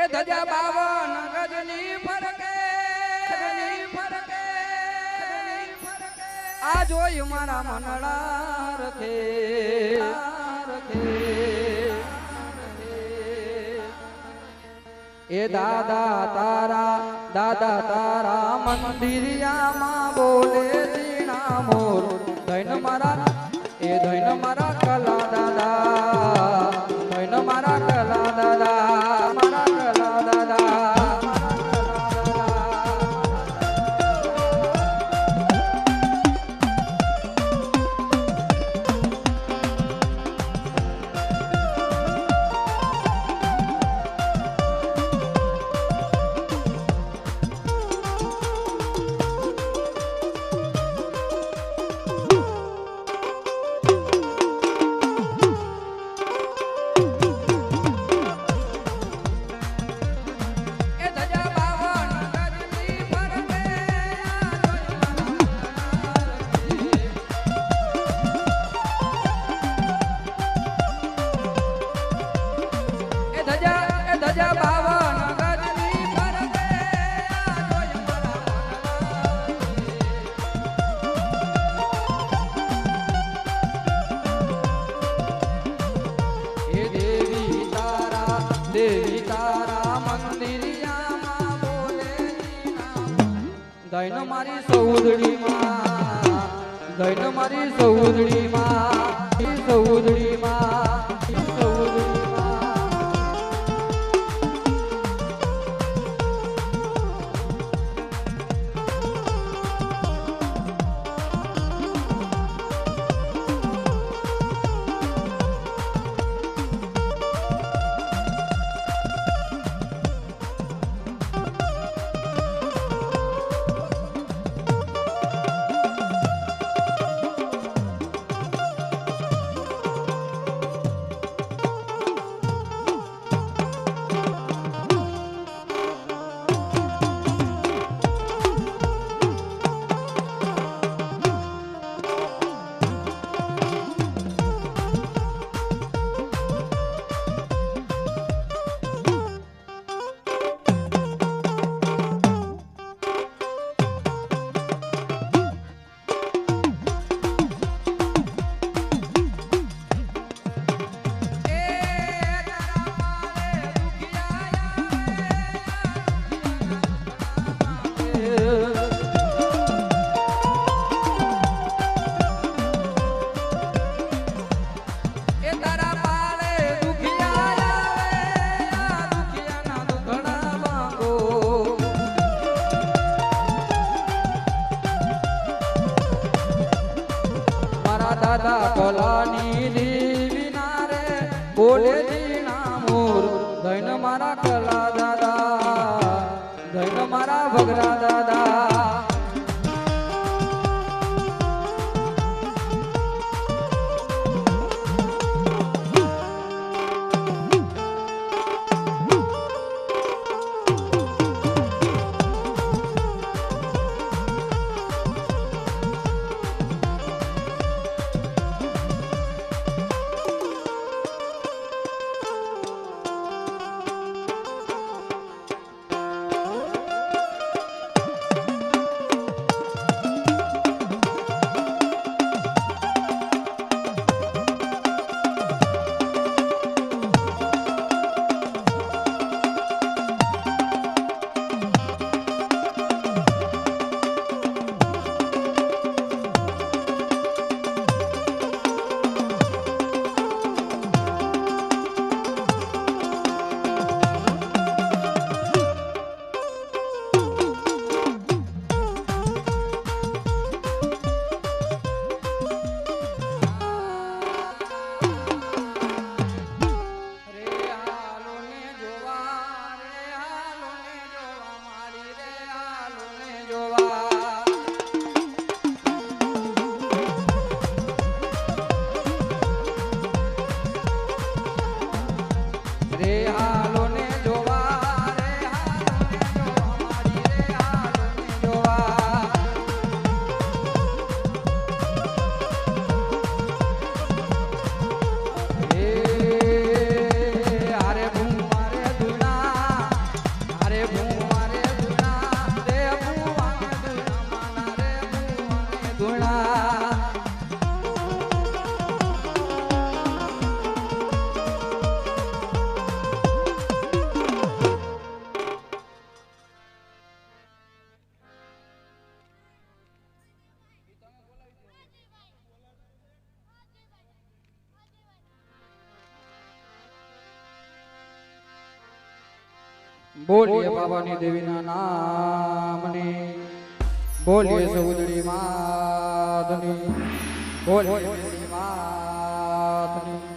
એ ધજા બાવન ગજની ફરકે ફરકે, આ જોઈ મારા મનડા રખે એ દાદા તારા દાદા તારા મંદિરિયામાં બોલે ઝીણા મોર. દૈન મારી સૌદડી માં દૈન મારી સૌદડી માં સૌદડી માં દાદા કોલાની દેવી ના રે બોલે ગુણા બોલીએ બાબાની દેવીના નામની. બોલીએ સૌદરી માતની. બોલીએ સૌદરી માતની.